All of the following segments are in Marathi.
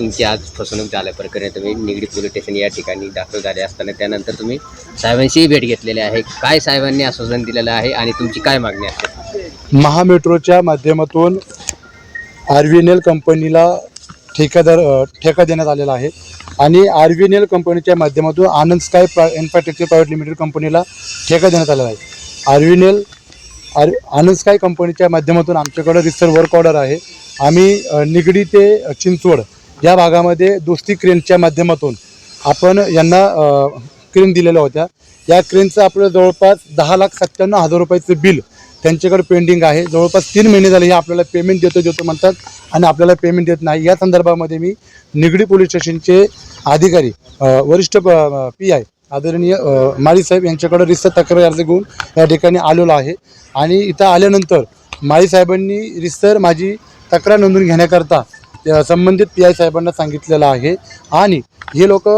तुमची आज फसवणूक झाल्या प्रकरणी तुम्ही निगडी पोलीस स्टेशन या ठिकाणी दाखल झाले असताना त्यानंतर तुम्ही साहेबांशीही भेट घेतलेली आहे. काय साहेबांनी आश्वासन दिलेलं आहे आणि तुमची काय मागणी असते महामेट्रोच्या माध्यमातून आर व्ही एन एल कंपनीला ठेकादार ठेका देण्यात आलेला आहे. आणि आर व्ही एन एल कंपनीच्या माध्यमातून आनंद स्काय प्रा इन्फ्रास्ट्रक्चर प्रायव्हेट लिमिटेड कंपनीला ठेका देण्यात आलेला आहे. R V N L R Anand Sky कंपनीच्या माध्यमातून आमच्याकडं रिसर वर्क ऑर्डर आहे. आम्ही निगडी ते चिंचवड या भागामध्ये दोस्ती क्रेनच्या माध्यमातून आपण यांना क्रेन दिलेल्या होत्या. या क्रेनचं आपलं जवळपास दहा लाख सत्त्याण्णव हजार रुपयाचं बिल त्यांच्याकडे पेंडिंग आहे. जवळपास तीन महिने झाले हे आपल्याला पेमेंट देतो देतो म्हणतात आणि आपल्याला पेमेंट देत नाही. या संदर्भामध्ये मी निगडी पोलीस स्टेशनचे अधिकारी वरिष्ठ पी आय आदरणीय माळीसाहेब माळी साहेब यांच्याकडे रिस्त तक्रार अर्ज घेऊन या ठिकाणी आलेलो आहे. आणि इथं आल्यानंतर माळी साहेबांनी रिस्तर माझी तक्रार नोंदून घेण्याकरता संबंधित पी आय साहेबांना सांगितलेलं आहे. आणि हे लोक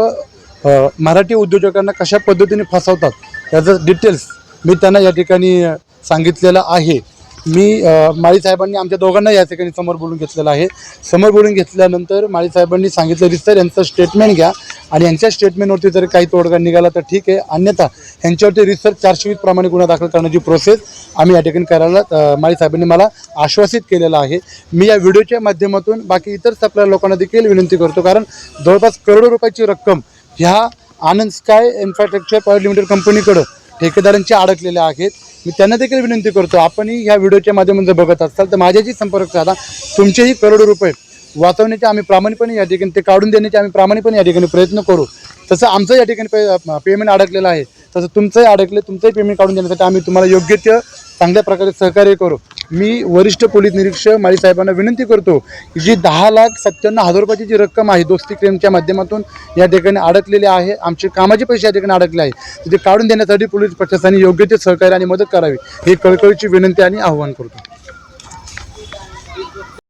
मराठी उद्योजकांना कशा पद्धतीने फसवतात याचं डिटेल्स मी त्यांना या ठिकाणी सांगितलेलं आहे. मी माळी साहेबांनी आमच्या दोघांना या ठिकाणी समोर बोलून घेतलेलं आहे. समोर बोलून घेतल्यानंतर माळी साहेबांनी सांगितलं सर यांचं स्टेटमेंट घ्या आणि यांच्या स्टेटमेंटवरती जर काही तोडगा निघाला तर ठीक आहे. अन्यथा यांच्यावरती रिसर्च चारशे वीस प्रमाणे गुन्हा दाखल करण्याची प्रोसेस आम्ही या ठिकाणी करायला माळीसाहेबांनी माळी साहेबांनी मला आश्वासित केलेलं आहे. मी या व्हिडिओच्या माध्यमातून बाकी इतर सप्लायर लोकांना देखील विनंती करतो. कारण जवळपास करोडो रुपयाची रक्कम ह्या Anand Sky Infrastructure Private Limited कंपनीकडं ठेकेदारांचे अडकलेले आहेत. मी त्यांना देखील विनंती करतो आपणही ह्या व्हिडिओच्या माध्यमातून जर बघत असाल तर माझ्याशी संपर्क साधा. तुमचेही करोडो रुपये वाचवण्याचे आम्ही प्रामाणिकपणे या ठिकाणी ते काढून देण्याचे आम्ही प्रामाणिकपणे या ठिकाणी प्रयत्न करू. तसं आमचं या ठिकाणी पे पेमेंट अडकलेलं आहे. तसं तुमचंही अडकले तुमचंही पेमेंट काढून देण्यासाठी आम्ही तुम्हाला योग्य ते चांगल्या प्रकारे सहकार्य करू. मी वरिष्ठ पोलीस निरीक्षक माळी साहेबांना विनंती करतो की जी दहा लाख सत्त्याण्णव हजार रुपयाची जी रक्कम आहे दोस्ती क्लेमच्या माध्यमातून या ठिकाणी अडकलेली आहे आमचे कामाचे पैसे या ठिकाणी अडकले आहे तर ते काढून देण्यासाठी पोलीस प्रशासनाने योग्य ते सहकार्य आणि मदत करावी ही कळकळीची विनंती आणि आव्हान करतो.